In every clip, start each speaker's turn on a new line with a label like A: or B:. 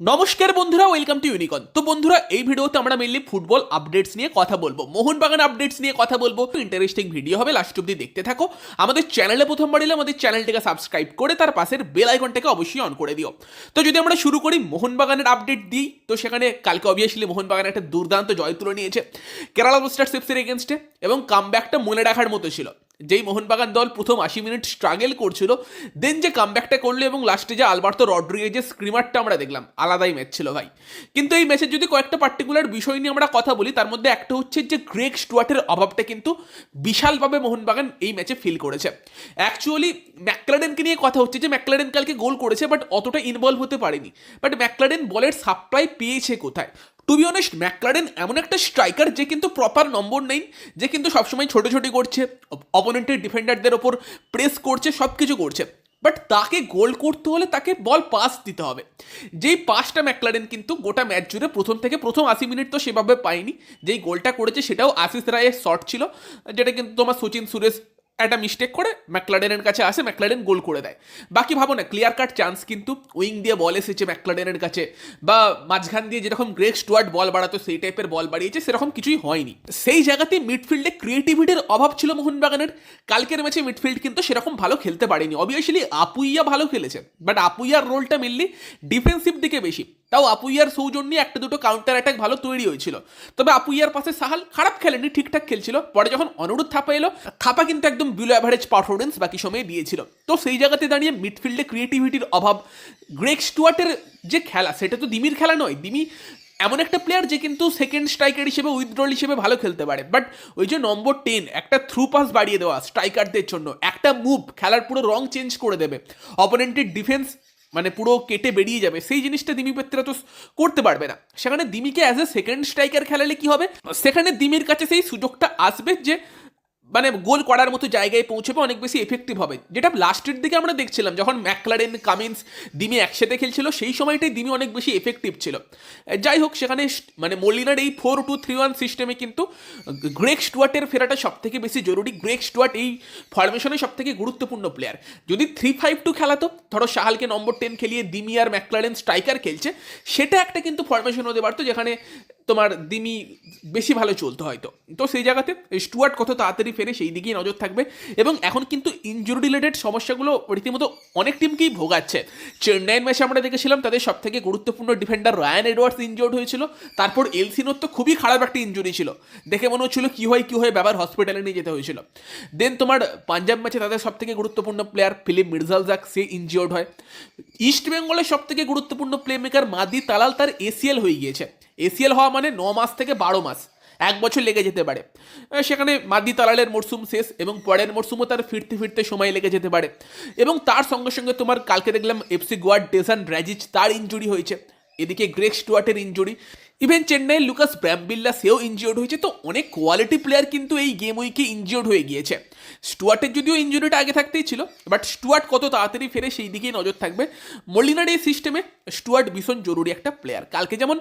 A: নমস্কার বন্ধুরা welcome to ইউনিকন তো বন্ধুরা, এই ভিডিওতে আমরা মেনলি ফুটবল আপডেটস নিয়ে কথা বলব। মোহনবাগান আপডেটস নিয়ে কথা বলব। ইন্টারেস্টিং ভিডিও হবে লাস্ট অব্দি দেখতে থাকো। আমাদের চ্যানেলে প্রথমবার এলে আমাদের চ্যানেলটাকে সাবস্ক্রাইব করে তার পাশের বেল আইকনটাকে অবশ্যই অন করে দিও। তো যদি আমরা শুরু করি, মোহনবাগানের আপডেট দিই, তো সেখানে কালকে অবভিয়াসলি মোহনবাগান একটা দুর্দান্ত জয় তুলে নিয়েছে। কেরালা ব্লাস্টার্স এফসির এগেনস্টে এবং কামব্যাকটা মনে রাখার মতো ছিল। যেই মোহনবাগান দল প্রথম আশি মিনিট স্ট্রাগল করছিল দেন যে কামব্যাকটা করল এবং লাস্টে যে আলবার্তো রড্রিগেজের স্ক্রিমারটা আমরা দেখলাম, আলাদাই ম্যাচ ছিল ভাই। কিন্তু এই ম্যাচের যদি কয়েকটা পার্টিকুলার বিষয় নিয়ে আমরা কথা বলি, তার মধ্যে একটা হচ্ছে যে গ্রেক স্টুয়ার্টের অভাবটা কিন্তু বিশালভাবে মোহনবাগান এই ম্যাচে ফিল করেছে। অ্যাকচুয়ালি ম্যাকলারেনকে নিয়ে কথা হচ্ছে যে ম্যাকলারেন কালকে গোল করেছে বাট অতটা ইনভলভ হতে পারেনি। বাট ম্যাকলারেন বলের সাপ্লাই পেয়েছে কোথায়? টু বি অনেস্ট ম্যাকলারেন এমন একটা স্ট্রাইকার যে কিন্তু প্রপার নম্বর নেই, যে কিন্তু সবসময় ছোটো ছোটি করছে অপোনেন্টের ডিফেন্ডারদের ওপর প্রেস করছে সব কিছু করছে। বাট তাকে গোল করতে হলে তাকে বল পাস দিতে হবে। যেই পাসটা ম্যাকলারেন কিন্তু গোটা ম্যাচ জুড়ে প্রথম থেকে প্রথম আশি মিনিট তো সেভাবে পায়নি, যেই গোলটা করেছে সেটাও আশিস রায়ের শট ছিল, যেটা কিন্তু তোমার সচিন সুরেশ একটা মিস্টেক করে ম্যাকলাডেনের কাছে আসে ম্যাকলাডেন গোল করে দেয়। বাকি ভাবো না ক্লিয়ার কাট চান্স কিন্তু উইং দিয়ে বল এসেছে ম্যাকলাডেনের কাছে। বা মাঝখান দিয়ে যেরকম গ্রেক স্টুয়ার্ট বল বাড়াতো, সেই টাইপের বল বাড়িয়েছে, সেরকম কিছুই হয়নি। সেই জায়গাতে মিডফিল্ডে ক্রিয়েটিভিটির অভাব ছিল মোহনবাগানের। কালকের ম্যাচে মিডফিল্ড কিন্তু সেরকম ভালো খেলতে পারেনি। অবভিয়াসলি আপুইয়া ভালো খেলেছে বাট আপুইয়ার রোলটা মেনলি ডিফেন্সিভ দিকে বেশি। তাও আপুইয়ার সৌজন্যে একটা দুটো কাউন্টার অ্যাটাক ভালো তৈরি হয়েছিল। তবে আপুইয়ার পাশে সাহাল খারাপ খেলেনি, ঠিকঠাক খেলছিল। পরে যখন অনুরোধ থাপা এলো, থাপা কিন্তু একদম বিলো অ্যাভারেজ পারফরমেন্স বাকি সময়ে দিয়েছিল। তো সেই জায়গাতে দাঁড়িয়ে মিডফিল্ডে ক্রিয়েটিভিটির অভাব গ্রেক স্টুয়ার্টের যে খেলা, সেটা তো দিমির খেলা নয়। দিমি এমন একটা প্লেয়ার যে কিন্তু সেকেন্ড স্ট্রাইকার হিসেবে উইথড্রল হিসেবে ভালো খেলতে পারে। বাট ওই যে নম্বর টেন একটা থ্রু পাস বাড়িয়ে দেওয়া স্ট্রাইকারদের জন্য, একটা মুভ খেলার পুরো রং চেঞ্জ করে দেবে। অপোনেন্টের ডিফেন্স মানে পুরো কেটে বেরিয়ে যাবে। সেই জিনিসটা দিমি পেত্রা তো করতে পারবে না। সেখানে দিমিকে অ্যাজ এ সেকেন্ড স্ট্রাইকার খেলালে কি হবে? সেখানে দিমির কাছে সেই সুযোগটা আসবে যে মানে গোল করার মতো জায়গায় পৌঁছবে, অনেক বেশি এফেক্টিভ হবে। যেটা লাস্টের দিকে আমরা দেখছিলাম, যখন ম্যাকলারেন কামিন্স দিমি একসাথে খেলছিল, সেই সময়টাই দিমি অনেক বেশি এফেক্টিভ ছিল। যাই হোক, সেখানে মানে মলিনার এই ফোর টু থ্রি ওয়ান সিস্টেমে কিন্তু গ্রেক স্টুয়ার্টের ফেরাটা সব থেকে বেশি জরুরি। গ্রেক স্টুয়ার্ট এই ফরমেশনে সব থেকে গুরুত্বপূর্ণ প্লেয়ার যদি থ্রি ফাইভ টু খেলাতো, ধরো শাহালকে নম্বর টেন খেলিয়ে দিমি আর ম্যাকলারেন স্ট্রাইকার খেলছে, সেটা একটা কিন্তু ফরমেশন হতে পারতো, যেখানে তোমার দিমি বেশি ভালো চলতো হয়তো। তো সেই জায়গাতে স্টুয়ার্ট কত তাড়াতাড়ি ফেরে সেই দিকেই নজর থাকবে এবং এখন কিন্তু ইনজুরি রিলেটেড সমস্যাগুলো রীতিমতো অনেক টিমকেই ভোগাচ্ছে। চেন্নাইয়ের ম্যাচে আমরা দেখেছিলাম, তাদের সব থেকে গুরুত্বপূর্ণ ডিফেন্ডার রায়ান এডওয়ার্ডস ইনজোর্ড হয়েছিল। তারপর এলসিনোর তো খুবই খারাপ একটা ইঞ্জুরি ছিল। দেখে মনে হচ্ছিল কী হয় কী হয়, ব্যাপার হসপিটালে নিয়ে যেতে হয়েছিল। দেন তোমার পাঞ্জাব ম্যাচে তাদের সব থেকে গুরুত্বপূর্ণ প্লেয়ার ফিলিপ মির্জালজাক, সে ইনজিওর্ড হয়। ইস্ট বেঙ্গলের সব থেকে গুরুত্বপূর্ণ প্লে মেকার মাদি তালাল তার এসিএল হয়ে গিয়েছে। এসিএল হওয়া মানে ন মাস থেকে বারো মাস, এক বছর লেগে যেতে পারে। সেখানে মাদি তালালের মরশুম শেষ এবং পরের মরশুমও তার ফিরতে ফিরতে সময় লেগে যেতে পারে। এবং তার সঙ্গে সঙ্গে তোমার কালকে দেখলাম এফসি গোয়ার ডেসান ব্র্যাজিচ তার ইঞ্জুরি হয়েছে। এদিকে গ্রেক স্টুয়ার্টের ইঞ্জুরি ইভেন চেন্নাইয়ের লুকাস ব্র্যামবিল্লা সেও ইনজিওর্ড হয়েছে। তো অনেক কোয়ালিটি প্লেয়ার কিন্তু এই গেম উইকে ইনজিওর্ড হয়ে গিয়েছে। স্টুয়ার্টের যদিও ইঞ্জুরিটা আগে থাকতেই ছিল বাট স্টুয়ার্ট কত তাড়াতাড়ি ফেরে সেই দিকেই নজর থাকবে। মল্লিনার এই সিস্টেমে স্টুয়ার্ট ভীষণ জরুরি একটা প্লেয়ার কালকে যেমন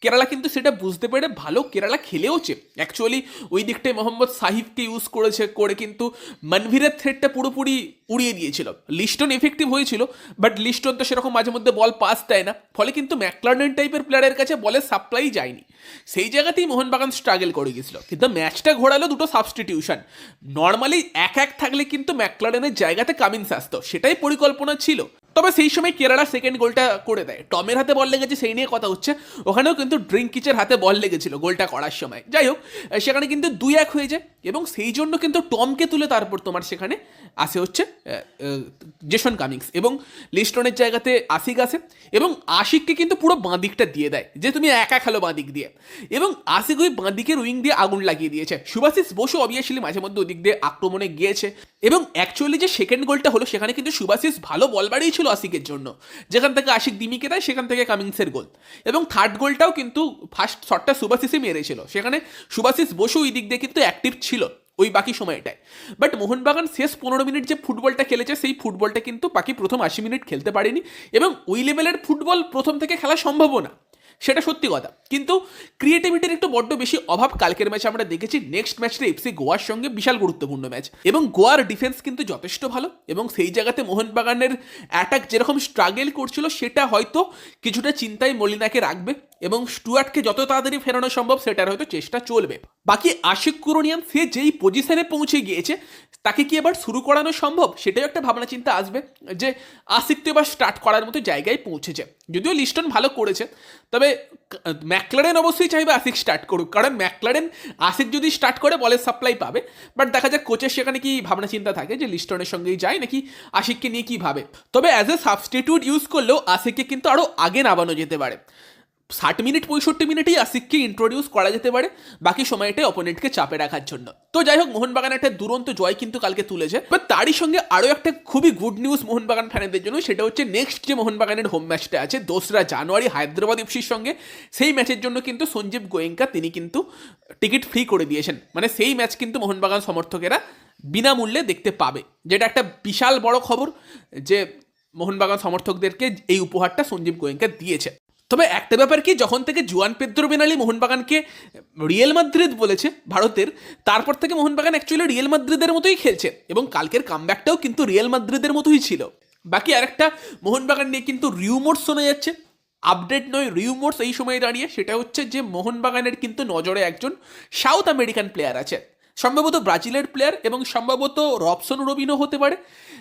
A: কেরালা কিন্তু সেটা বুঝতে পেরে ভালো কেরালা খেলেওছে। অ্যাকচুয়ালি ওই দিকটায় মোহাম্মদ সাহিবকে ইউজ করেছে, করে কিন্তু মনভিরের থ্রেডটা পুরোপুরি উড়িয়ে দিয়েছিল। লিস্টন এফেক্টিভ হয়েছিল বাট লিস্টন তো সেরকম মাঝে মধ্যে বল পাস দেয় না। ফলে কিন্তু ম্যাকলার্নেন টাইপের প্লেয়ারের কাছে বলের সাপ্লাই যায়নি। সেই জায়গাতেই মোহনবাগান স্ট্রাগল করে গেছিল। কিন্তু ম্যাচটা ঘোরালো দুটো সাবস্টিটিউশন নর্মালি এক এক থাকলে কিন্তু ম্যাকলারেনের জায়গাতে কামিন্স আসতো। সেটাই পরিকল্পনা ছিল। তবে সেই সময় কেরালা সেকেন্ড গোলটা করে দেয়। টমের হাতে বল লেগেছে, সেই নিয়ে কথা হচ্ছে। ওখানেও কিন্তু ড্রিঙ্কিচের হাতে বল লেগেছিল গোলটা করার সময়। যাই হোক সেখানে কিন্তু দুই এক হয়ে যায় এবং সেই জন্য কিন্তু টমকে তুলে তারপর তোমার সেখানে আসে হচ্ছে জেসন কামিংস এবং লিস্টনের জায়গাতে আশিক আসে এবং আশিককে কিন্তু পুরো বাঁদিকটা দিয়ে দেয় যে তুমি একা খেলো বাঁদিক দিয়ে। এবং আশিক ওই বাঁ দিকের উইং দিয়ে আগুন লাগিয়ে দিয়েছে। সুভাষিস বসু অবভিয়াসলি মাঝে মধ্যে ওদিক দিয়ে আক্রমণে গিয়েছে। এবং অ্যাকচুয়ালি যে সেকেন্ড গোলটা হলো, সেখানে কিন্তু সুভাষিস ভালো বল বাড়িয়েছিল আশিকের জন্য। যেখান থেকে আশিক দিমিকে দেয়, সেখান থেকে কামিংসের গোল। এবং থার্ড গোলটাও কিন্তু ফার্স্ট শটটা সুভাষিসই মেরেছিল। সেখানে সুভাষিস বসু ওই দিক দিয়ে কিন্তু অ্যাক্টিভ ছিল ওই বাকি সময়টায়। বাট মোহনবাগান শেষ পনেরো মিনিট যে ফুটবলটা খেলেছে, সেই ফুটবলটা কিন্তু বাকি প্রথম আশি মিনিট খেলতে পারেনি। এবং ওই লেভেলের ফুটবল প্রথম থেকে খেলা সম্ভবও না। সেটা সত্যি কথা। কিন্তু ক্রিয়েটিভিটির একটু বড্ড বেশি অভাব কালকের ম্যাচে আমরা দেখেছি। নেক্সট ম্যাচটা এফসি গোয়ার সঙ্গে বিশাল গুরুত্বপূর্ণ ম্যাচ এবং গোয়ার ডিফেন্স কিন্তু যথেষ্ট ভালো। এবং সেই জায়গাতে মোহনবাগানের অ্যাটাক যেরকম স্ট্রাগেল করছিল, সেটা হয়তো কিছুটা চিন্তায় মলিনাকে রাখবে। এবং স্টুয়ার্টকে যত তাড়াতাড়ি ফেরানো সম্ভব সেটার হয়তো চেষ্টা চলবে। বাকি আশিক কুরনিয়ান, সে যেই পজিশনে পৌঁছে গিয়েছে, তাকে কি এবার শুরু করানো সম্ভব? সেটাও একটা ভাবনা চিন্তা আসবে যে আশিক তো এবার স্টার্ট করার মতো জায়গায় পৌঁছেছে। যদিও লিস্টন ভালো করেছে, তবে ম্যাকলারেন অবশ্যই চাইবে আশিক স্টার্ট করুক। কারণ ম্যাকলারেন আশিক যদি স্টার্ট করে বলের সাপ্লাই পাবে। বাট দেখা যাক কোচের সেখানে কি ভাবনা চিন্তা থাকে যে লিস্টনের সঙ্গেই যায় নাকি আশিককে নিয়ে কি ভাবে। তবে অ্যাজ এ সাবস্টিটিউট ইউজ করলেও আশিককে কিন্তু আরও আগে নামানো যেতে পারে। ষাট মিনিট, পঁয়ষট্টি মিনিটেই আশিককে ইন্ট্রোডিউস করা যেতে পারে বাকি সময়টাই অপোনেন্টকে চাপে রাখার জন্য। তো যাই হোক, মোহনবাগান একটা দুরন্ত জয় কিন্তু কালকে তুলেছে। এবার তারই সঙ্গে আরও একটা খুবই গুড নিউজ মোহনবাগান ফ্যানেদের জন্য, সেটা হচ্ছে নেক্সট যে মোহনবাগানের হোম ম্যাচটা আছে, দোসরা জানুয়ারি হায়দ্রাবাদ এফসির সঙ্গে, সেই ম্যাচের জন্য কিন্তু সঞ্জীব গোয়েঙ্কা তিনি কিন্তু টিকিট ফ্রি করে দিয়েছেন। মানে সেই ম্যাচ কিন্তু মোহনবাগান সমর্থকেরা বিনামূল্যে দেখতে পাবে। যেটা একটা বিশাল বড় খবর যে মোহনবাগান সমর্থকদেরকে এই উপহারটা সঞ্জীব গোয়েঙ্কা দিয়েছে। তবে একটা ব্যাপার কি, যখন থেকে জুয়ান পেদ্রো বেনালি মোহনবাগানকে রিয়েল মাদ্রিদ বলেছে ভারতের, তারপর থেকে মোহনবাগান অ্যাকচুয়ালি রিয়েল মাদ্রিদের মতোই খেলছে এবং কালকের কামব্যাকটাও কিন্তু রিয়েল মাদ্রিদের মতোই ছিল। বাকি আরেকটা, মোহনবাগান নিয়ে কিন্তু রিউমোর্স শোনা যাচ্ছে। আপডেট নয় রিউমোর্স এই সময়ে দাঁড়িয়ে, সেটা হচ্ছে যে মোহনবাগানের কিন্তু নজরে একজন সাউথ আমেরিকান প্লেয়ার আছে। সম্ভবত ব্রাজিলের প্লেয়ার এবং সম্ভবত রবসন রবিনও হতে পারে।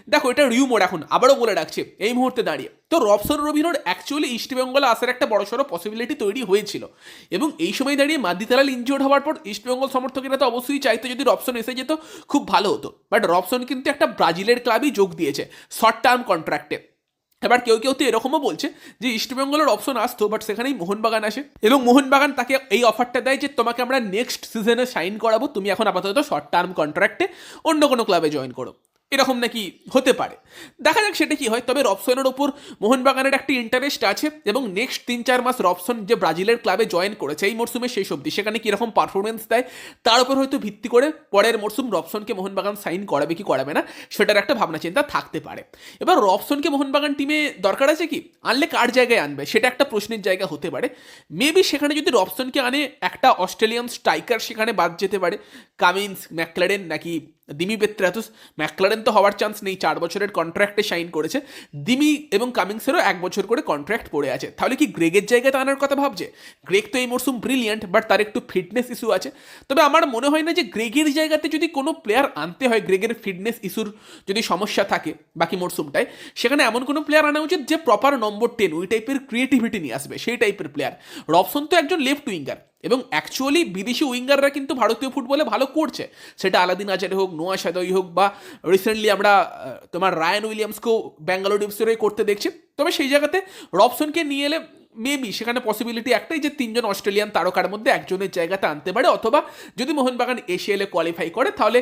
A: দেখো, এটা রিউমোর এখন, আবারও বলে রাখছে, এই মুহূর্তে দাঁড়িয়ে। তো রবসন রবিনোর অ্যাকচুয়ালি ইস্টবেঙ্গলে আসার একটা বড়সড় পসিবিলিটি তৈরি হয়েছিল। এবং এই সময় দাঁড়িয়ে মাদিতালাল ইনজিওর্ড হওয়ার পর ইস্টবেঙ্গল সমর্থকেরা তো অবশ্যই চাইতো যদি রবসন এসে যেত, খুব ভালো হতো। বাট রবসন কিন্তু একটা ব্রাজিলের ক্লাবই যোগ দিয়েছে শর্ট টার্ম কন্ট্রাক্টে এবার কেউ কেউ তো এরকমও বলছে যে ইস্টবেঙ্গলের অপশন আসতো বাট সেখানেই মোহনবাগান আসে। এবং মোহনবাগান তাকে এই অফারটা দেয় যে, তোমাকে আমরা নেক্সট সিজনে সাইন করাবো, তুমি এখন আপাতত শর্ট টার্ম কন্ট্রাক্টে অন্য কোনো ক্লাবে জয়েন করো। এরকম নাকি হতে পারে। দেখা যাক সেটা কি হয়। তবে রবসনের ওপর মোহনবাগানের একটি ইন্টারেস্ট আছে এবং নেক্সট তিন চার মাস রবসন যে ব্রাজিলের ক্লাবে জয়েন করেছে এই মরশুমে শেষ অবধি, সেখানে কীরকম পারফরমেন্স দেয়, তার উপর হয়তো ভিত্তি করে পরের মরশুম রবসনকে মোহনবাগান সাইন করাবে কি করাবে না, সেটার একটা ভাবনা চিন্তা থাকতে পারে। এবার রবসনকে মোহনবাগান টিমে দরকার আছে কি? আনলে কার জায়গায় আনবে? সেটা একটা প্রশ্নের জায়গা হতে পারে। মেবি সেখানে যদি রবসনকে আনে, একটা অস্ট্রেলিয়ান স্ট্রাইকার সেখানে বাদ যেতে পারে কামিন্স ম্যাকলারেন নাকি দিমি পেত্রাতুস ম্যাকলারেন তো হওয়ার চান্স নেই, চার বছরের কন্ট্রাক্টে সাইন করেছে। দিমি এবং কামিংসেরও এক বছর করে কন্ট্রাক্ট পড়ে আছে। তাহলে কি গ্রেগের জায়গায় আনার কথা ভাবছে? গ্রেগ তো এই মরশুম ব্রিলিয়ান্ট বাট তার একটু ফিটনেস ইস্যু আছে। তবে আমার মনে হয় না যে গ্রেগের জায়গাতে যদি কোনো প্লেয়ার আনতে হয়, গ্রেগের ফিটনেস ইস্যুর যদি সমস্যা থাকে বাকি মরশুমটায় সেখানে এমন কোনো প্লেয়ার আনা উচিত যে প্রপার নম্বর টেন ওই টাইপের ক্রিয়েটিভিটি নিয়ে আসবে, সেই টাইপের প্লেয়ার রবসন তো একজন লেফট উইঙ্গার এবং অ্যাকচুয়ালি বিদেশি উইঙ্গাররা কিন্তু ভারতীয় ফুটবলে ভালো করছে। সেটা আলাদিন আজারে হোক, নোয়া সাদই হোক বা রিসেন্টলি আমরা তোমার রায়ান উইলিয়ামসকেও ব্যাঙ্গালোর ডিপসেরই করতে দেখছি। তবে সেই জায়গাতে রবসনকে নিয়ে এলে মেবি সেখানে পসিবিলিটি একটাই যে তিনজন অস্ট্রেলিয়ান তারকার মধ্যে একজনের জায়গাতে আনতে পারে, অথবা যদি মোহনবাগান এশিয়ালে কোয়ালিফাই করে, তাহলে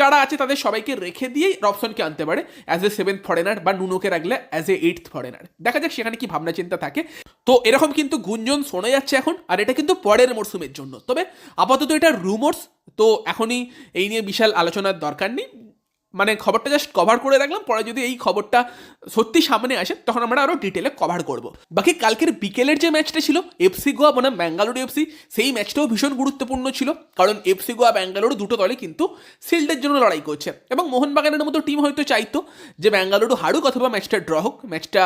A: যারা আছে তাদের সবাইকে রেখে দিয়েই রবসনকে আনতে পারে অ্যাজ এ সেভেন্থ ফরেনার বা নুনোকে রাখলে অ্যাজ এ এইটথ ফরেনার দেখা যাক সেখানে কি ভাবনা চিন্তা থাকে। তো এরকম কিন্তু গুঞ্জন শোনা যাচ্ছে এখন, আর এটা কিন্তু পরের মরশুমের জন্য। তবে আপাতত এটা রুমোর্স তো এখনই এই নিয়ে বিশাল আলোচনার দরকার নেই। মানে খবরটা জাস্ট কভার করে রাখলাম, পরে যদি এই খবরটা সত্যি সামনে আসে, তখন আমরা আরও ডিটেলে কভার করব। বাকি কালকের বিকেলের যে ম্যাচটা ছিল এফসি গোয়া বনাম ব্যাঙ্গালোর এফসি সেই ম্যাচটাও ভীষণ গুরুত্বপূর্ণ ছিল, কারণ এফসি গোয়া ব্যাঙ্গালোর দুটো দলে কিন্তু শিল্ডের জন্য লড়াই করছে। এবং মোহনবাগানের মতো টিম হয়তো চাইতো যে ব্যাঙ্গালুরু হারুক অথবা ম্যাচটা ড্র হোক ম্যাচটা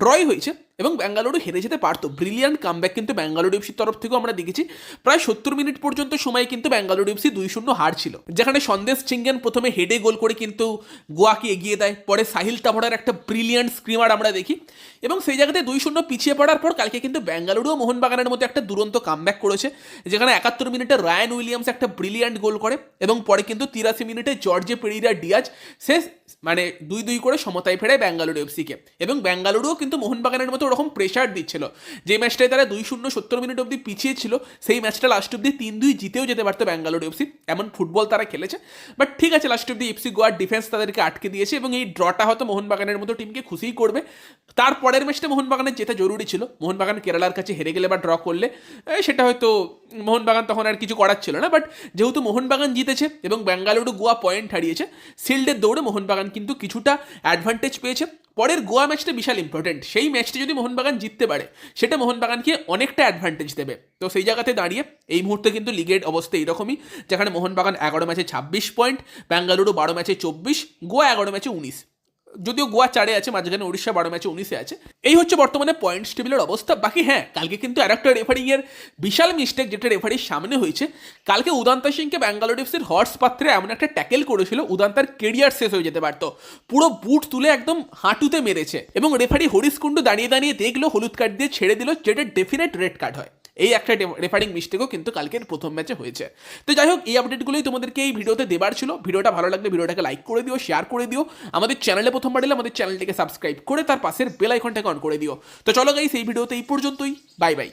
A: ড্রই হয়েছে। এবং ব্যাঙ্গালুরু হেরে যেতে পারতো। ব্রিলিয়ান্ট কামব্যাক কিন্তু ব্যাঙ্গালুরু এফসির তরফ থেকেও আমরা দেখেছি। প্রায় সত্তর মিনিট পর্যন্ত সময় কিন্তু ব্যাঙ্গালুরু এফসি দুই শূন্য হার ছিল যেখানে সন্দেশ চিঙ্গেন প্রথমে হেডে গোল করে কিন্তু গোয়াকে এগিয়ে দেয়। পরে সাহিল তাভরার একটা ব্রিলিয়ান্ট স্ক্রিমার আমরা দেখি। এবং সেই জায়গাতে দুই শূন্য পিছিয়ে পড়ার পর কালকে কিন্তু ব্যাঙ্গালুরু মোহনবাগানের মধ্যে একটা দুরন্ত কামব্যাক করেছে। যেখানে একাত্তর মিনিটে রায়ান উইলিয়ামস একটা ব্রিলিয়ান্ট গোল করে এবং পরে কিন্তু তিরাশি মিনিটে জর্জে পেরিরা ডিয়াজ সে মানে দুই দুই করে সমতায় ফেরায় ব্যাঙ্গালুরু এফসিকে এবং ব্যাঙ্গালুরুও কিন্তু মোহনবাগানের মতো ওরকম প্রেশার দিচ্ছিল। যে ম্যাচটায় তারা দুই শূন্য সত্তর মিনিট অবধি পিছিয়ে ছিল, সেই ম্যাচটা লাস্ট অব্দি তিন দুই জিতেও যেতে পারতো ব্যাঙ্গালুরু এফসি এমন ফুটবল তারা খেলেছে। বাট ঠিক আছে লাস্ট অব্দি এফসি গোয়ার ডিফেন্স তাদেরকে আটকে দিয়েছে এবং এই ড্রটা হয়তো মোহনবাগানের মতো টিমকে খুশিই করবে। তারপরের ম্যাচটা মোহনবাগানের যেতে জরুরি ছিল। মোহনবাগান কেরালার কাছে হেরে গেলে বা ড্র করলে সেটা হয়তো মোহনবাগান তখন আর কিছু করার ছিল না। বাট যেহেতু মোহনবাগান জিতেছে এবং ব্যাঙ্গালুরু গোয়া পয়েন্ট হারিয়েছে শিল্ডের দৌড়ে মোহনবাগান কিন্তু কিছুটা অ্যাডভান্টেজ পেয়েছে। পরের গোয়া ম্যাচটা বিশাল ইম্পর্টেন্ট সেই ম্যাচটি যদি মোহনবাগান জিততে পারে, সেটা মোহনবাগানকে অনেকটা অ্যাডভান্টেজ দেবে। তো সেই জায়গাতে দাঁড়িয়ে এই মুহূর্তে কিন্তু লিগের অবস্থা এইরকমই, যেখানে মোহনবাগান এগারো ম্যাচে ছাব্বিশ পয়েন্ট বেঙ্গালুরু বারো ম্যাচে চব্বিশ, গোয়া এগারো ম্যাচে উনিশ। যদিও গোয়া চারে আছে, মাঝখানে উড়িষ্যা বারো ম্যাচে উনিশে আছে। এই হচ্ছে বর্তমানে পয়েন্টস টেবিলের অবস্থা। বাকি হ্যাঁ কালকে কিন্তু আর একটা রেফারিং এর বিশাল মিস্টেক যেটা রেফারির সামনে হয়েছে। কালকে উদান্তা সিংকে ব্যাঙ্গালোর এফসির হর্স পাত্রে এমন একটা ট্যাকেল করেছিল উদান্তার কেরিয়ার শেষ হয়ে যেতে পারতো। পুরো বুট তুলে একদম হাঁটুতে মেরেছে। এবং রেফারি হরিশ কুণ্ডু দাঁড়িয়ে দাঁড়িয়ে দেখল, হলুদ কার্ড দিয়ে ছেড়ে দিল, যেটা ডেফিনেট রেড কার্ড হয়। এই একটা রেফারিং মিস্টেকও কিন্তু কালকের প্রথম ম্যাচে হয়েছে। তো যাই হোক, এই আপডেটগুলোই তোমাদেরকে এই ভিডিওতে দেবার ছিল। ভিডিওটা ভালো লাগলে ভিডিওটাকে লাইক করে দিও শেয়ার করে দিও। আমাদের চ্যানেলে প্রথমবার এলে আমাদের চ্যানেলটিকে সাবস্ক্রাইব করে তার পাশের বেল আইকনটাকে অন করে দিও। তো চলো গাইস এই ভিডিওতে এই পর্যন্তই। Bye bye